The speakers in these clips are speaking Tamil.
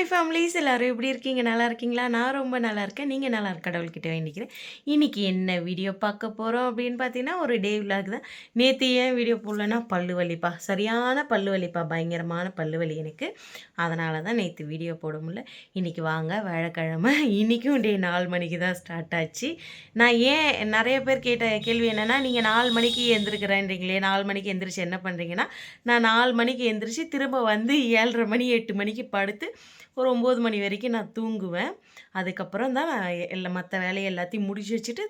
ஹாய் ஃபேமிலிஸ் எல்லாரும் எப்படி இருக்கீங்க? நல்லா இருக்கீங்களா? நான் ரொம்ப நல்லா இருக்கேன். நீங்கள் நல்லா இருக்க கடவுள்கிட்ட வேண்டிக்கிறேன். இன்றைக்கி என்ன வீடியோ பார்க்க போகிறோம் அப்படின்னு பார்த்தீங்கன்னா ஒரு டே விலாக் தான். நேற்று ஏன் வீடியோ போடலன்னா பல்லு வலிப்பா. சரியான பல்லு வலிப்பா. பயங்கரமான பல்லு வலி எனக்கு. அதனால தான் நேற்று வீடியோ போட முடியல. இன்றைக்கி வாங்க வியாழக்கிழமை. இன்றைக்கும் டே நாலு மணிக்கு தான் ஸ்டார்ட் ஆச்சு. நான் ஏன் நிறைய பேர் கேட்ட கேள்வி என்னென்னா நீங்கள் நாலு மணிக்கு எந்திருக்கிறேன்றீங்களே. நாலு மணிக்கு எந்திரிச்சு என்ன பண்ணுறீங்கன்னா நான் நாலு மணிக்கு எந்திரிச்சு திரும்ப வந்து ஏழரை மணி எட்டு மணிக்கு படுத்து ஒரு ஒம்பது மணி வரைக்கும் நான் தூங்குவேன். அதுக்கப்புறம் தான் நான் எல்லா மற்ற வேலையை எல்லாத்தையும் முடிச்சு வச்சுட்டு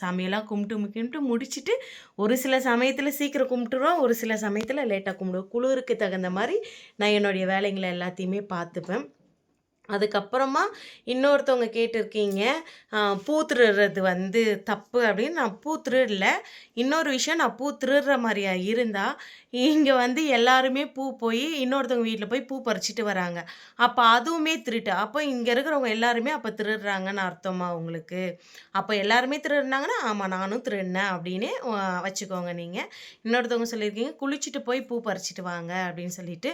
சாமியெல்லாம் கும்பிட்டு கும்பிட்டு முடிச்சுட்டு ஒரு சில சமயத்தில் சீக்கிரம் கும்பிட்டுருவோம் ஒரு சில சமயத்தில் லேட்டாக கும்பிடுவோம் குளிருக்கு தகுந்த மாதிரி நான் என்னுடைய வேலைங்களை எல்லாத்தையுமே பார்த்துப்பேன். அதுக்கப்புறமா இன்னொருத்தவங்க கேட்டிருக்கீங்க பூத்துருறது பூ திருடுறது வந்து தப்பு அப்படின்னு. நான் பூ திருடல இன்னொரு விஷயம் நான் பூ திருடுற மாதிரியா இருந்தால் இங்கே வந்து எல்லாருமே பூ போய் இன்னொருத்தவங்க வீட்டில் போய் பூ பறிச்சிட்டு வராங்க. அப்போ அதுவுமே திருட்டு. அப்போ இங்கே இருக்கிறவங்க எல்லாருமே அப்போ திருடுறாங்கன்னு அர்த்தமா உங்களுக்கு? அப்போ எல்லாருமே திருடுனாங்கன்னா ஆமாம் நானும் திருடினேன் அப்படின்னு வச்சுக்கோங்க நீங்கள் இன்னொருத்தவங்க சொல்லியிருக்கீங்க குளிச்சுட்டு போய் பூ பறிச்சிட்டு வாங்க அப்படின்னு சொல்லிட்டு.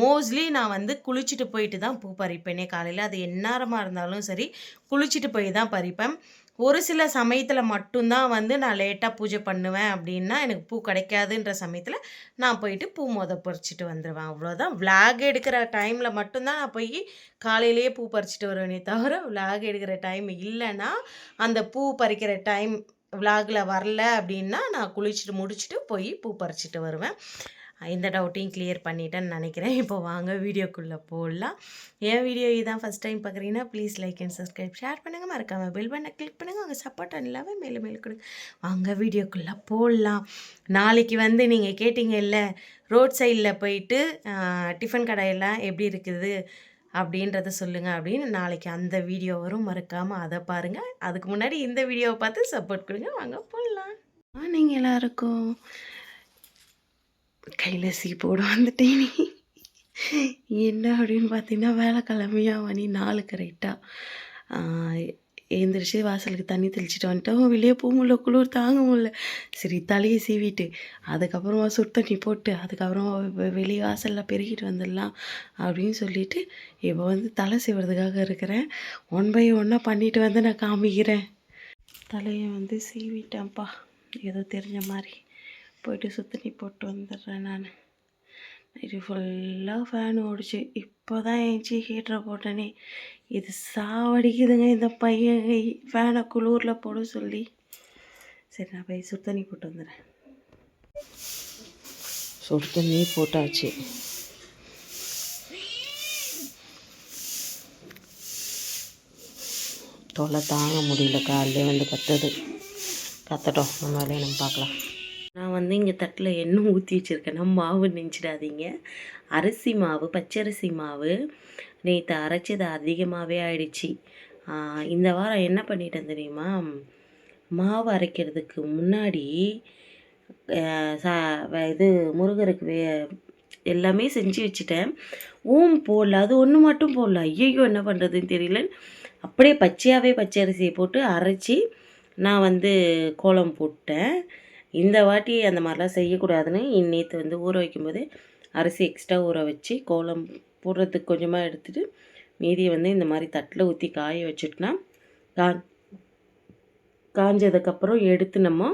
மோஸ்ட்லி நான் வந்து குளிச்சுட்டு போயிட்டு தான் பூ பறிப்பேனே காலையில் அது எந்நேரமாக இருந்தாலும் சரி குளிச்சுட்டு போய் தான் பறிப்பேன். ஒரு சில சமயத்தில் மட்டும்தான் வந்து நான் லேட்டாக பூஜை பண்ணுவேன் அப்படின்னா எனக்கு பூ கிடைக்காதுன்ற சமயத்தில் நான் போயிட்டு பூ மொத பறிச்சுட்டு வந்துடுவேன் அவ்வளோதான் விளாக் எடுக்கிற டைமில் மட்டும்தான் நான் போய் காலையிலேயே பூ பறிச்சிட்டு வருவேனே தவிர விளாக் எடுக்கிற டைம் இல்லைன்னா அந்த பூ பறிக்கிற டைம் விளாகில் வரல அப்படின்னா நான் குளிச்சுட்டு முடிச்சுட்டு போய் பூ பறிச்சுட்டு வருவேன். இந்த டவுட்டையும் கிளியர் பண்ணிட்டேன்னு நினைக்கிறேன். இப்போ வாங்க வீடியோக்குள்ளே போடலாம் என் வீடியோ இதான் ஃபஸ்ட் டைம் பார்க்குறீங்கன்னா please like and subscribe share பண்ணுங்கள் மறக்காமல் பெல் பண்ண கிளிக் பண்ணுங்கள் உங்கள் சப்போர்ட் எல்லாமே மேலும் மேலும் கொடுங்க. வாங்க வீடியோக்குள்ளே போடலாம் நாளைக்கு வந்து நீங்கள் கேட்டிங்கல்ல இல்லை ரோட் சைடில் போயிட்டு டிஃபன் கடையெல்லாம் எப்படி இருக்குது அப்படின்றத சொல்லுங்கள் அப்படின்னு நாளைக்கு அந்த வீடியோ வரும். மறக்காமல் அதை பாருங்கள் அதுக்கு முன்னாடி இந்த வீடியோவை பார்த்து சப்போர்ட் கொடுங்க. வாங்க போடலாம் நீங்கள் எல்லாருக்கும். கையில் சீப்போடு வந்துட்டேன் நீ என்ன அப்படின்னு பார்த்தீங்கன்னா வேலைக்கிழமையா மணி நாலு கரெக்டாக எழுந்திரிச்சு வாசலுக்கு தண்ணி தெளிச்சிட்டு வந்துட்டோம் வெளியே போக முடியல குளிர் தாங்க முடியல சரி தலையை சீவிட்டு அதுக்கப்புறமா சுடு தண்ணி போட்டு அதுக்கப்புறமா வெளியே வாசலில் பெருகிட்டு வந்துடலாம் அப்படின்னு சொல்லிட்டு இப்போ வந்து தலை சீவுறதுக்காக இருக்கிறேன். ஒன் பை ஒன்னாக பண்ணிட்டு வந்து நான் காமிக்கிறேன். தலையை வந்து சீவிட்டேன்ப்பா. ஏதோ தெரிஞ்ச மாதிரி. போயிட்டு சுத்தண்ணி போட்டு வந்துடுறேன் நான். இது ஃபுல்லாக ஃபேன் ஓடிச்சு. இப்போ தான் ஏஞ்சி ஹீட்டரை போட்டேனே. இது சாவடிக்குதுங்க இந்த பையன். ஃபேனை குளூரில் போட சொல்லி. சரி நான் போய் சுத்தண்ணி போட்டு வந்துடுறேன். சுடு தண்ணி போட்டாச்சு. தொலை தாங்க முடியல. காலையிலே வந்து கத்துது. கத்தட்டும். நம்ம வேலையை நம்ம பார்க்கலாம். நான் வந்து இங்கே தட்டில் எண்ணெய் ஊற்றி வச்சுருக்கேன்னா மாவு நினச்சிடாதீங்க அரிசி மாவு பச்சரிசி மாவு நேற்று அரைச்சது அதிகமாகவே ஆயிடுச்சு. இந்த வாரம் என்ன பண்ணிட்டேன் தெரியுமா? மாவு அரைக்கிறதுக்கு முன்னாடி சா வ- இது முருகருக்கு வே எல்லாமே செஞ்சு வச்சுட்டேன். ஊம் போடல அது ஒன்று மட்டும் போடல. ஐயையோ என்ன பண்ணுறதுன்னு தெரியல. அப்படியே பச்சையாகவே பச்சை அரிசியை போட்டு அரைச்சி நான் வந்து கோலம் போட்டேன். இந்த வாட்டி அந்த மாதிரிலாம் செய்யக்கூடாதுன்னு இன்னைத்து வந்து ஊற வைக்கும்போது அரிசி எக்ஸ்ட்ரா ஊற வச்சு கோலம் போடுறதுக்கு கொஞ்சமாக எடுத்துகிட்டு மீதியை வந்து இந்த மாதிரி தட்டில் ஊற்றி காய வச்சுட்டுனா கா காஞ்சதுக்கப்புறம் எடுத்து நம்ம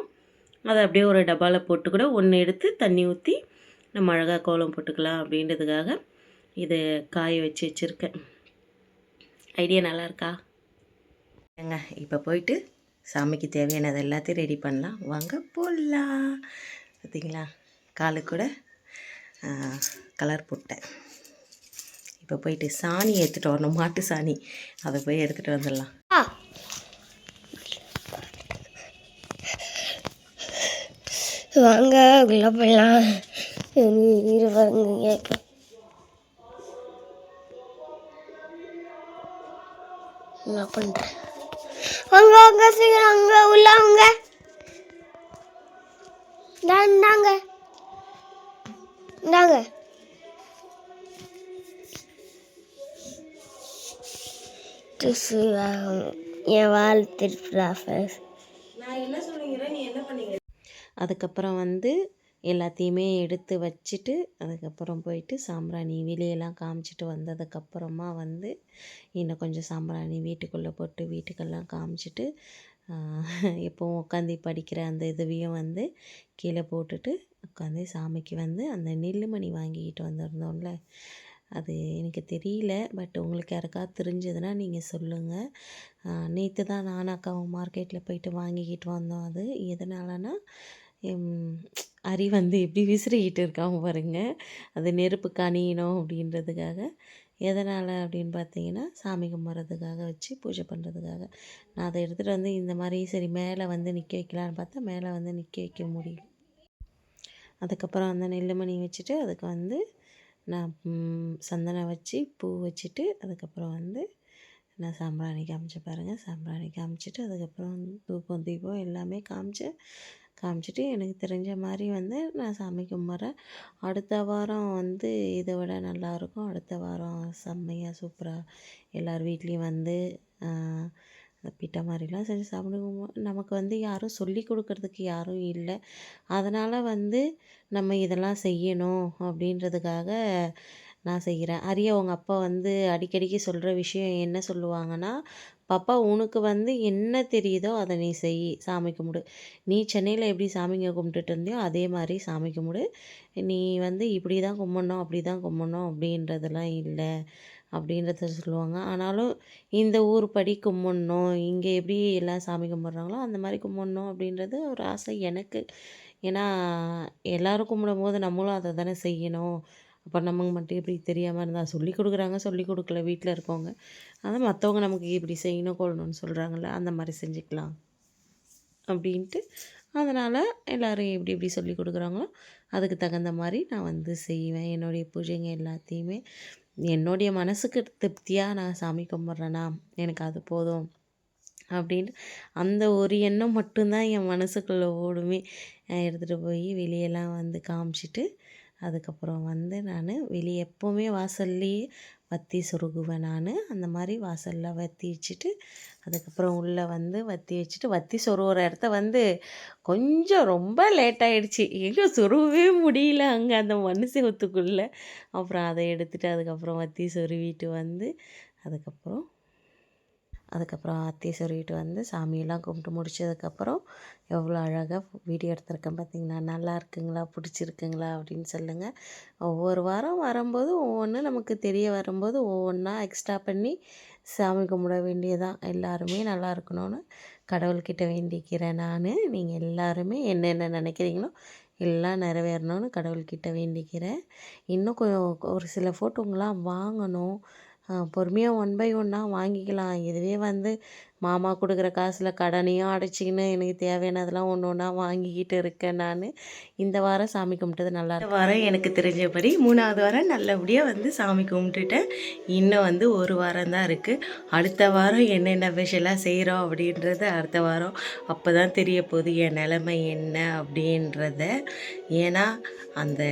அதை அப்படியே ஒரு டப்பாவில் போட்டு கூட ஒன்று எடுத்து தண்ணி ஊற்றி நம்ம அழகாக கோலம் போட்டுக்கலாம் அப்படின்றதுக்காக இதை காய வச்சு வச்சுருக்கேன். ஐடியா நல்லா இருக்கா? ஏங்க இப்போ போயிட்டு சாமிக்கு தேவையானது எல்லாத்தையும் ரெடி பண்ணலாம். வாங்க போடலாம். பார்த்தீங்களா காலு கூட கலர் போட்டேன் இப்போ போயிட்டு சாணி எடுத்துகிட்டு வரணும். மாட்டு சாணி. அதை போய் எடுத்துகிட்டு வந்துடலாம். வாங்க உள்ள போயிடலாம். என்ன பண்ணுறேன் வாங்க வாங்க சீக்கிரம் அங்க உள்ள வாங்க இந்தா, இந்தாங்க இந்தாங்க. என் வாழ் நான் என்ன சொன்னீங்க நீ என்ன பண்ணீங்க? அதுக்கப்புறம் வந்து எல்லாத்தையுமே எடுத்து வச்சுட்டு அதுக்கப்புறம் போயிட்டு சாம்பிராணி வெளியெல்லாம் காமிச்சிட்டு வந்ததுக்கப்புறமா வந்து இன்னும் கொஞ்சம் சாம்பிராணி வீட்டுக்குள்ளே போட்டு வீட்டுக்கெல்லாம் காமிச்சிட்டு எப்போவும் உட்காந்து படிக்கிற அந்த இதுவையும் வந்து கீழே போட்டுட்டு உட்காந்து சாமிக்கு வந்து அந்த நெல்லுமணி வாங்கிக்கிட்டு வந்திருந்தோம்ல. அது எனக்கு தெரியல பட் உங்களுக்கு யாருக்காவது தெரிஞ்சதுன்னா நீங்கள் சொல்லுங்கள் நேற்று தான் நானும் அக்காவும் மார்க்கெட்டில் போயிட்டு வாங்கிக்கிட்டு வந்தோம் அது. எதனாலனா அரி வந்து எப்படி விசிறிக்கிட்டு இருக்காங்க பாருங்க. அது நெருப்பு கனியணும் அப்படின்றதுக்காக. எதனால் அப்படின்னு பார்த்தீங்கன்னா சாமி கும்பிட்றதுக்காக வச்சு பூஜை பண்ணுறதுக்காக நான் அதை எடுத்துகிட்டு வந்து இந்த மாதிரி சரி மேலே வந்து நிற்க வைக்கலான்னு பார்த்தா மேலே வந்து நிற்க வைக்க முடியல. அதுக்கப்புறம் அந்த நெல்லுமணி வச்சுட்டு அதுக்கு வந்து நான் சந்தனம் வச்சு பூ வச்சுட்டு அதுக்கப்புறம் வந்து நான் சாம்பிராணி காமிச்சேன் பாருங்கள் சாம்பிராணி காமிச்சிட்டு அதுக்கப்புறம் தூக்கம் தீபம் எல்லாமே காமிச்சேன். காமிச்சிட்டு எனக்கு தெரிஞ்ச மாதிரி வந்து நான் சாமி கும்பிட்றேன். அடுத்த வாரம் வந்து இதை விட நல்லாயிருக்கும். அடுத்த வாரம் செம்மையாக சூப்பராக எல்லார் வீட்லேயும் வந்து அந்த பிட்டை மாதிரிலாம் செஞ்சு சாப்பிடுவோம் நமக்கு வந்து யாரும் சொல்லி கொடுக்கறதுக்கு யாரும் இல்லை. அதனால் வந்து நம்ம இதெல்லாம் செய்யணும் அப்படின்றதுக்காக நான் செய்கிறேன். அரிய உங்கள் அப்பா வந்து அடிக்கடிக்கு சொல்கிற விஷயம் என்ன சொல்லுவாங்கன்னா பாப்பா உனக்கு வந்து என்ன தெரியுதோ அதை நீ செய் சாமி கும்பிடு. நீ சென்னையில் எப்படி சாமிங்க கும்பிட்டுட்டு இருந்தியோ அதே மாதிரி சாமி கும்பிடு. நீ வந்து இப்படி தான் கும்பிடணும் அப்படி தான் கும்பிடணும் அப்படின்றதெல்லாம் இல்லை அப்படின்றத சொல்லுவாங்க. ஆனாலும் இந்த ஊர் படி கும்பிடணும் இங்கே எப்படி எல்லாம் சாமி கும்பிட்றாங்களோ அந்த மாதிரி கும்பிடணும் அப்படின்றது ஒரு ஆசை எனக்கு. ஏன்னா எல்லோரும் கும்பிடும் போது நம்மளும் அதை தானே செய்யணும். அப்புறம் நமக்கு மட்டும் எப்படி தெரியாமல் இருந்தால் சொல்லி கொடுக்குறாங்க சொல்லி கொடுக்கல வீட்டில் இருக்கவங்க. அதான் மற்றவங்க நமக்கு இப்படி செய்யணும் கொள்ளணும்னு சொல்கிறாங்கல்ல அந்த மாதிரி செஞ்சுக்கலாம் அப்படின்ட்டு. அதனால் எல்லோரும் எப்படி எப்படி சொல்லி கொடுக்குறாங்களோ அதுக்கு தகுந்த மாதிரி நான் வந்து செய்வேன். என்னுடைய பூஜைங்க எல்லாத்தையுமே. என்னுடைய மனசுக்கு திருப்தியாக நான் சாமி கும்பிட்றேன்னா எனக்கு அது போதும் அப்படின்ட்டு. அந்த ஒரு எண்ணம் மட்டும்தான் என் மனசுக்குள்ளே ஓடுமே. எடுத்துகிட்டு போய் வெளியெல்லாம் வந்து காமிச்சிட்டு அதுக்கப்புறம் வந்து நான் வெளியே எப்போவுமே வாசல்லையே வத்தி சொருகுவேன் நான். அந்த மாதிரி வாசலில் வத்தி வச்சுட்டு அதுக்கப்புறம் உள்ளே வந்து வத்தி வச்சுட்டு வத்தி சொருகிற இடத்த வந்து கொஞ்சம் ரொம்ப லேட் ஆயிடுச்சு. எங்கே சொருகவே முடியல அங்கே அந்த மண் செவத்துக்குள்ளே அப்புறம் அதை எடுத்துகிட்டு அதுக்கப்புறம் வத்தி சொருவிட்டு வந்து அதுக்கப்புறம் அதுக்கப்புறம் அத்தி சொல்லிட்டு வந்து சாமியெல்லாம் கும்பிட்டு முடிச்சதுக்கப்புறம் எவ்வளோ அழகாக வீடியோ எடுத்திருக்கேன் பார்த்தீங்களா? நல்லா இருக்குங்களா? பிடிச்சிருக்குங்களா? அப்படின்னு சொல்லுங்கள் ஒவ்வொரு வாரம் வரும்போது ஒவ்வொன்று நமக்கு தெரிய வரும்போது ஒவ்வொன்றா எக்ஸ்ட்ரா பண்ணி சாமி கும்பிட வேண்டியதான் எல்லாருமே நல்லா இருக்கணும்னு கடவுள்கிட்ட வேண்டிக்கிறேன் நான். நீங்கள் எல்லாருமே என்னென்ன நினைக்கிறீங்களோ எல்லாம் நிறைவேறணும்னு கடவுள்கிட்ட வேண்டிக்கிறேன். இன்னும் கொ- ஒரு சில ஃபோட்டோங்களாம் வாங்கணும். பொறுமையாக ஒன் பை ஒன்னாக வாங்கிக்கலாம். இதுவே வந்து மாமா கொடுக்குற காசில் கடனையும் அடைச்சிக்கின்னு எனக்கு தேவையானதெல்லாம் ஒன்று ஒன்றா வாங்கிக்கிட்டு இருக்கேன் நான். இந்த வாரம் சாமி கும்பிட்டது நல்லா இந்த வாரம் எனக்கு தெரிஞ்சபடி மூணாவது வாரம் நல்லபடியாக வந்து சாமி கும்பிட்டுட்டேன். இன்னும் வந்து ஒரு வாரம் தான் இருக்குது அடுத்த வாரம் என்னென்ன ஸ்பெஷலாக செய்கிறோம் அப்படின்றது அடுத்த வாரம் அப்போ தான் தெரிய போகுது. என் நிலைமை என்ன அப்படின்றத. ஏன்னா அந்த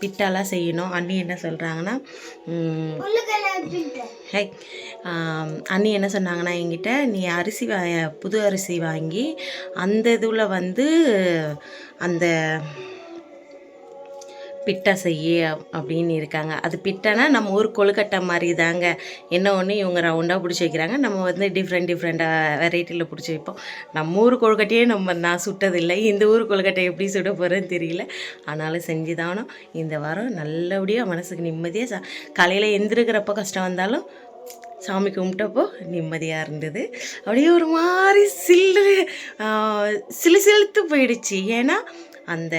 பிட்டாலாம் செய்யணும். அண்ணி என்ன சொல்கிறாங்கன்னா ஹை. அண்ணி என்ன சொன்னாங்கன்னா என்கிட்ட நீ அரிசி வா புது அரிசி வாங்கி அந்த இதில் வந்து அந்த பிட்டை செய்ய அப்படின்னு இருக்காங்க. அது பிட்டைனா நம்ம ஊர் கொழுக்கட்டை மாதிரி தாங்க. என்ன ஒன்று இவங்க ரவுண்டாக பிடிச்சி வைக்கிறாங்க. நம்ம வந்து டிஃப்ரெண்ட் டிஃப்ரெண்ட்டாக வெரைட்டியில் பிடிச்சி வைப்போம். நம்ம ஊர் கொழுக்கட்டையே நம்ம நான் சுட்டதில்லை. இந்த ஊர் கொழுக்கட்டை எப்படி சுட போகிறேன்னு தெரியல. ஆனாலும் செஞ்சு தானோ இந்த வாரம் நல்லபடியாக மனசுக்கு நிம்மதியாக சா காலையில் எந்திருக்கிறப்போ கஷ்டம் வந்தாலும் சாமி கும்பிட்டப்போ நிம்மதியாக இருந்தது. அப்படியே ஒரு மாதிரி சில்லு ஆஹ், சிலு சிலுத்து போயிடுச்சு. ஏன்னா அந்த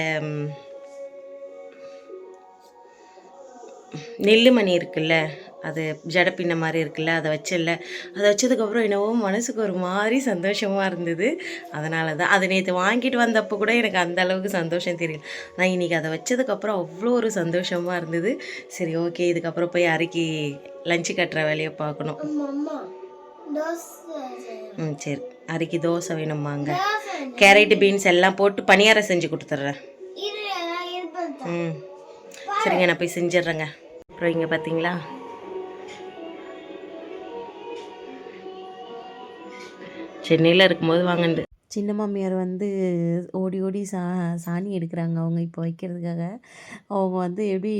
நெல்லுமணி இருக்குல்ல அது ஜடப்பின்ன மாதிரி இருக்குல்ல அதை வச்சல அதை வச்சதுக்கப்புறம் என்னவோ மனசுக்கு ஒரு மாதிரி சந்தோஷமாக இருந்தது. அதனால தான் அதை நேற்று வாங்கிட்டு வந்தப்போ கூட எனக்கு அந்த அளவுக்கு சந்தோஷம் தெரியல ஆனால் இன்றைக்கி அதை வச்சதுக்கப்புறம் அவ்வளோ ஒரு சந்தோஷமாக இருந்தது. சரி ஓகே இதுக்கப்புறம் போய் அரைக்கி லஞ்சு கட்டுற வேலையை பார்க்கணும். ம் சரி. அரைக்கி தோசை வேணுமாங்க. கேரட் பீன்ஸ் எல்லாம் போட்டு பணியாரம் செஞ்சு கொடுத்துட்றேன். நான் ம். சரிங்க நான் போய் செஞ்சிடுறேங்க. அப்புறம் இங்கே பார்த்தீங்களா சென்னையில் இருக்கும்போது வாங்கினது. சின்ன மாமியார் வந்து ஓடி ஓடி சா சாணி எடுக்கிறாங்க அவங்க இப்போ வைக்கிறதுக்காக. அவங்க வந்து எப்படி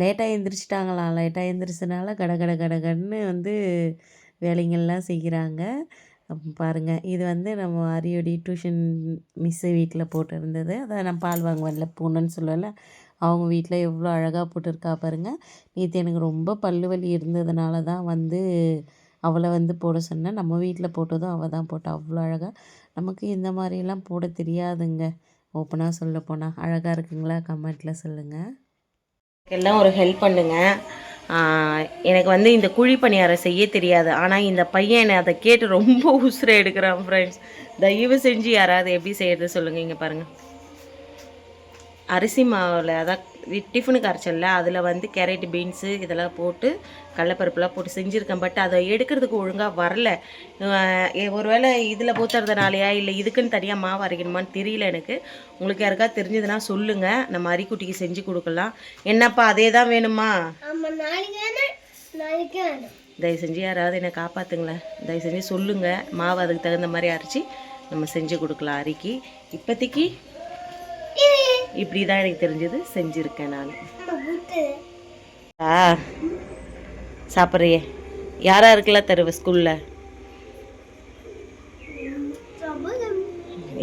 லேட்டாக எழுந்திரிச்சிட்டாங்களாம் லேட்டாக எழுந்திரிச்சனால கட கட கடகடன்னு வந்து வேலைங்கள்லாம் செய்கிறாங்க. பாருங்கள் இது வந்து நம்ம அரியோடி டியூஷன் மிஸ்ஸு வீட்டில் போட்டிருந்தது. அதை நான் பால் வாங்குவேன்ல வரல பூனைன்னு சொல்லல அவங்க வீட்டில் எவ்வளோ அழகாக போட்டிருக்கா பாருங்கள் நேற்று எனக்கு ரொம்ப பல்லு வலி இருந்ததுனால தான் வந்து அவளை வந்து போட சொன்னேன். நம்ம வீட்டில் போட்டதும் அவள் தான் போட்டா. அவ்வளோ அழகாக நமக்கு இந்த மாதிரிலாம் போட தெரியாதுங்க. ஓப்பனாக சொல்ல போனால் அழகாக இருக்குங்களா? கமெண்ட்டில் சொல்லுங்கள் எல்லாம் ஒரு ஹெல்ப் பண்ணுங்கள் எனக்கு வந்து இந்த குழி பணியாரம் செய்ய தெரியாது. ஆனால் இந்த பையன் என்னை அதை கேட்டு ரொம்ப உசுரை எடுக்கிறான் ஃப்ரெண்ட்ஸ் தயவு செஞ்சு யாராவது எப்படி செய்யறது சொல்லுங்கள் இங்கே பாருங்கள் அரிசி மாவில் அதான் டிஃபனுக்கு அரைச்சல்ல. அதில் வந்து கேரட் பீன்ஸு இதெல்லாம் போட்டு கடலப்பருப்புலாம் போட்டு செஞ்சுருக்கேன். பட் அதை எடுக்கிறதுக்கு ஒழுங்காக வரல. ஒருவேளை இதில் போத்துறதுனாலையா இல்லை இதுக்குன்னு தனியாக மாவு அரைக்கணுமான்னு தெரியல எனக்கு. உங்களுக்கு யாருக்கா தெரிஞ்சதுன்னா சொல்லுங்கள் நம்ம அரிக்குட்டிக்கு செஞ்சு கொடுக்கலாம். என்னப்பா அதே தான் வேணும் தயவு செஞ்சு யாராவது என்னை காப்பாற்றுங்களேன் தயவு செஞ்சு சொல்லுங்கள் மாவு அதுக்கு தகுந்த மாதிரி அரைச்சி நம்ம செஞ்சு கொடுக்கலாம் அரிக்கி. இப்போதைக்கு இப்படி தான் எனக்கு தெரிஞ்சது. செஞ்சுருக்கேன் நான். ஆ சாப்பிட்றியே? யாரா இருக்கலாம் தருவ ஸ்கூலில்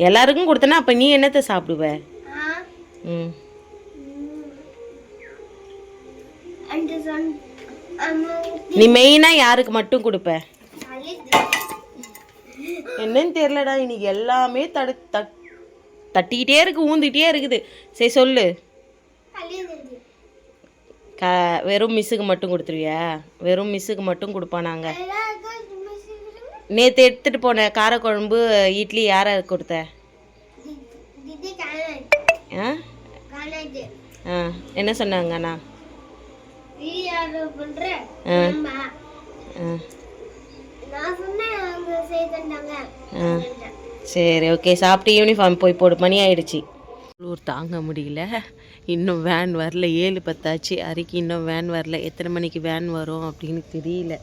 எல்லாருக்கும் கொடுத்தனா அப்போ நீ என்னத்தை சாப்பிடுவ? ம். நீ மெயினாக யாருக்கு மட்டும் கொடுப்ப? என்னன்னு தெரிலடா இன்னைக்கு எல்லாமே தடு தட் தட்டிக்கிட்டே இருக்கு ஊந்திக்கிட்டே இருக்குது. சரி சொல்லு. க வெறும் மிஸ்ஸுக்கு மட்டும் கொடுத்துருவியா? வெறும் மிஸ்ஸுக்கு மட்டும் கொடுப்போம் நாங்கள் நேற்று எடுத்துகிட்டு போன காரக்குழம்பு இட்லி யாரை கொடுத்த? ஆ? ஆ என்ன சொன்னாங்கண்ணா நான் சொன்னேன் அவங்க ஆ. சரி ஓகே சாப்பிட்டு யூனிஃபார்ம் போய் போடு. மணி ஆயிடுச்சு. குளிர் தாங்க முடியல. இன்னும் வேன் வரல. ஏழு பத்தாச்சு. அரிக்கு இன்னும் வேன் வரல. எத்தனை மணிக்கு வேன் வரும் அப்படின்னு தெரியல.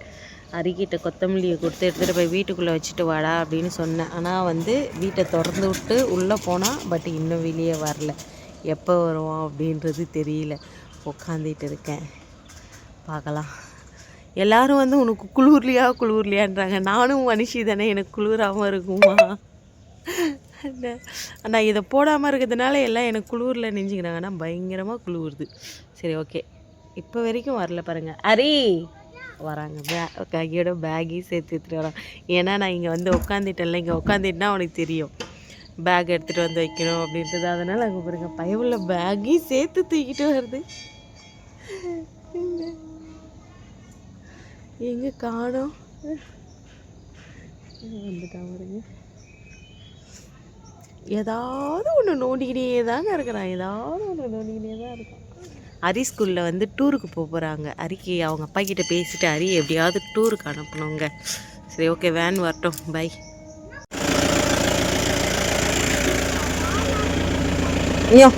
அரிக்கிட்ட கொத்தமல்லியை கொடுத்து எடுத்துகிட்டு போய் வீட்டுக்குள்ளே வச்சுட்டு வாடா அப்படின்னு சொன்னேன். ஆனால் வந்து வீட்டை திறந்து விட்டு உள்ளே போனால் பட் இன்னும் வெளியே வரல. எப்போ வருவோம் அப்படின்றது தெரியல. உட்காந்துட்டு இருக்கேன். பார்க்கலாம். எல்லாரும் வந்து உனக்கு குளிர்லையா குளிர்லையான்றாங்க. நானும் மனுஷி தானே. எனக்கு குளிராமல் இருக்குமா? நான் இதை போடாமல் இருக்கிறதுனால எல்லாம் எனக்கு குளிரில் நெஞ்சுக்கிறாங்க. ஆனால் பயங்கரமாக குளிருது. சரி ஓகே. இப்போ வரைக்கும் வரல பாருங்கள் அரி வராங்க. பே கையோட பேக்கையும் சேர்த்து எடுத்துகிட்டு வரான் ஏன்னா நான் இங்கே வந்து உட்காந்துட்டேன்ல இங்கே உட்காந்துட்டுனா அவனுக்கு தெரியும். பேக் எடுத்துகிட்டு வந்து வைக்கணும் அப்படின்றது. அதனால் அங்கே பாருங்க பயவுள்ள பேக்கையும் சேர்த்து தூக்கிட்டு வருது. எங்கே காணும்? வந்துட்டான் பாருங்க. ஏதாவது ஒன்று நோண்டிக்கிட்டே தாங்க இருக்கிறான் ஏதாவது ஒன்று நோண்டிக்கிட்டே தான் இருக்கான் ஹரி ஸ்கூலில் வந்து டூருக்கு போக போகிறாங்க ஹரிக்கு அவங்க அப்பா கிட்ட பேசிட்டு ஹரி எப்படியாவது டூருக்கு அனுப்பணுங்க சரி ஓகே வேன் வரட்டும் பை ஐயோ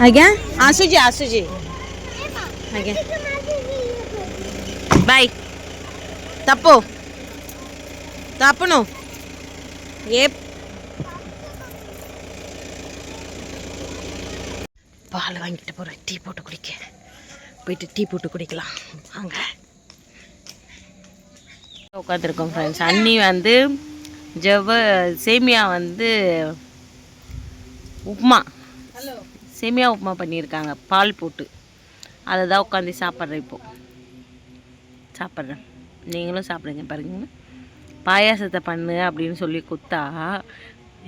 ଆଜ୍ଞା ଆସୁଛି ଆସୁଛି ଆଜ୍ଞା ବାଇ தப்போ. தப்பணும். ஏ பால் வாங்கிட்டு போகிறேன் டீ போட்டு குடிக்க. போயிட்டு டீ போட்டு குடிக்கலாம். வாங்க. உட்காந்துருக்கோம் ஃப்ரெண்ட்ஸ் அண்ணி வந்து ஜவ்வ சேமியா வந்து உப்புமா சேமியா உப்புமா பண்ணியிருக்காங்க. பால் போட்டு. அதை தான் உட்காந்து சாப்பிட்றேன் இப்போ. சாப்பிட்றேன். நீங்களும் சாப்பிடுங்க பாருங்க. பாயாசத்தை பண்ணு அப்படின்னு சொல்லி குத்தா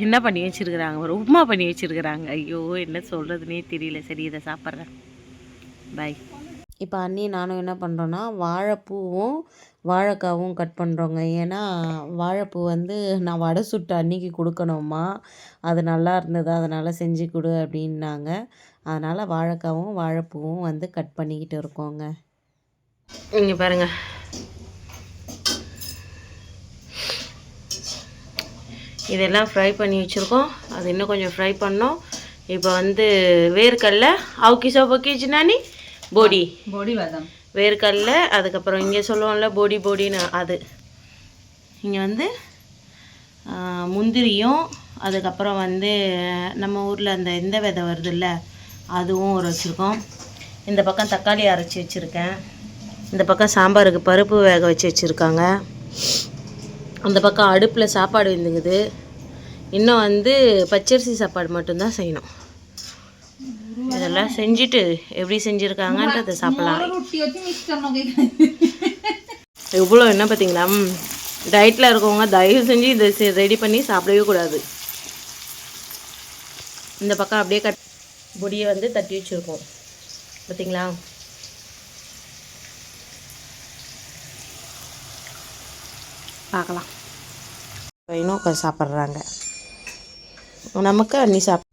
என்ன பண்ணி வச்சிருக்கிறாங்க? ஒரு உப்புமா பண்ணி வச்சிருக்கிறாங்க. ஐயோ என்ன சொல்கிறதுனே தெரியல. சரி இதை சாப்பிட்றேன். பாய் இப்போ அண்ணி நானும் என்ன பண்ணுறோன்னா வாழைப்பூவும் வாழைக்காவும் கட் பண்ணுறோங்க ஏன்னா வாழைப்பூ வந்து நான் வடை சுட்டு அன்னைக்கு கொடுக்கணுமா அது நல்லா இருந்தது அதனால் செஞ்சு கொடு அப்படின்னாங்க. அதனால் வாழைக்காவும் வாழைப்பூவும் வந்து கட் பண்ணிக்கிட்டு இருக்கோங்க. இங்கே பாருங்க. இதெல்லாம் ஃப்ரை பண்ணி வச்சுருக்கோம். அது இன்னும் கொஞ்சம் ஃப்ரை பண்ணோம். இப்போ வந்து வேர்க்கடல அவுக்கி சோப்பக்கிச்சுனா நீ? போடி. போடி வதம். வேர்க்கடல அதுக்கப்புறம் இங்கே சொல்லுவோம்ல போடி போடின்னு அது. இங்கே வந்து முந்திரியும் அதுக்கப்புறம் வந்து நம்ம ஊரில் அந்த எந்த விதை வருதுல்ல அதுவும் ஒரு வச்சுருக்கோம். இந்த பக்கம் தக்காளி அரைச்சி வச்சுருக்கேன். இந்த பக்கம் சாம்பாருக்கு பருப்பு வேக வச்சு வச்சுருக்காங்க. அந்த பக்கம் அடுப்பில் சாப்பாடு வெந்துங்குது இன்னும் வந்து பச்சரிசி சாப்பாடு மட்டும்தான் செய்யணும். இதெல்லாம் செஞ்சுட்டு எப்படி செஞ்சுருக்காங்கன்றதை சாப்பிடலாம். எவ்வளோ என்ன பார்த்தீங்களா? டயட்டில் இருக்கவங்க தயவு செஞ்சு இதை ரெடி பண்ணி சாப்பிடவே கூடாது. இந்த பக்கம் அப்படியே கட் பொடியை வந்து தட்டி வச்சுருக்கோம். பார்த்தீங்களா? பார்க்கலாம் பையனும் உட்காந்து சாப்பிட்றாங்க நமக்கு அன்னி சாப்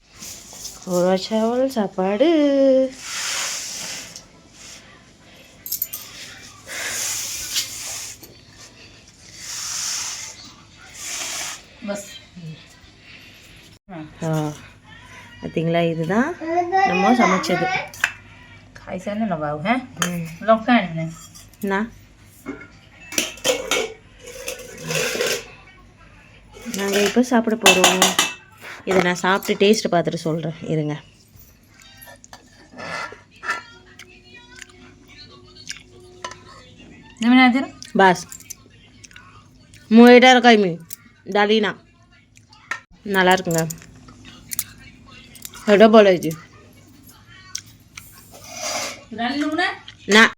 ஒரு சாவல் சாப்பாடு ஆ பார்த்தீங்களா இதுதான் நம்ம சமைச்சது खायचं ना भाऊ हा लोक काय नाही நாங்கள் இப்போ சாப்பிட போகிறோம் இதை நான் சாப்பிட்டு டேஸ்ட் பார்த்துட்டு சொல்கிறேன் இருங்க. பாஸ். மூ ஏட்டா இருக்கா மீ டாலினா. நல்லா இருக்குங்க. எவ்வளோ போல நான்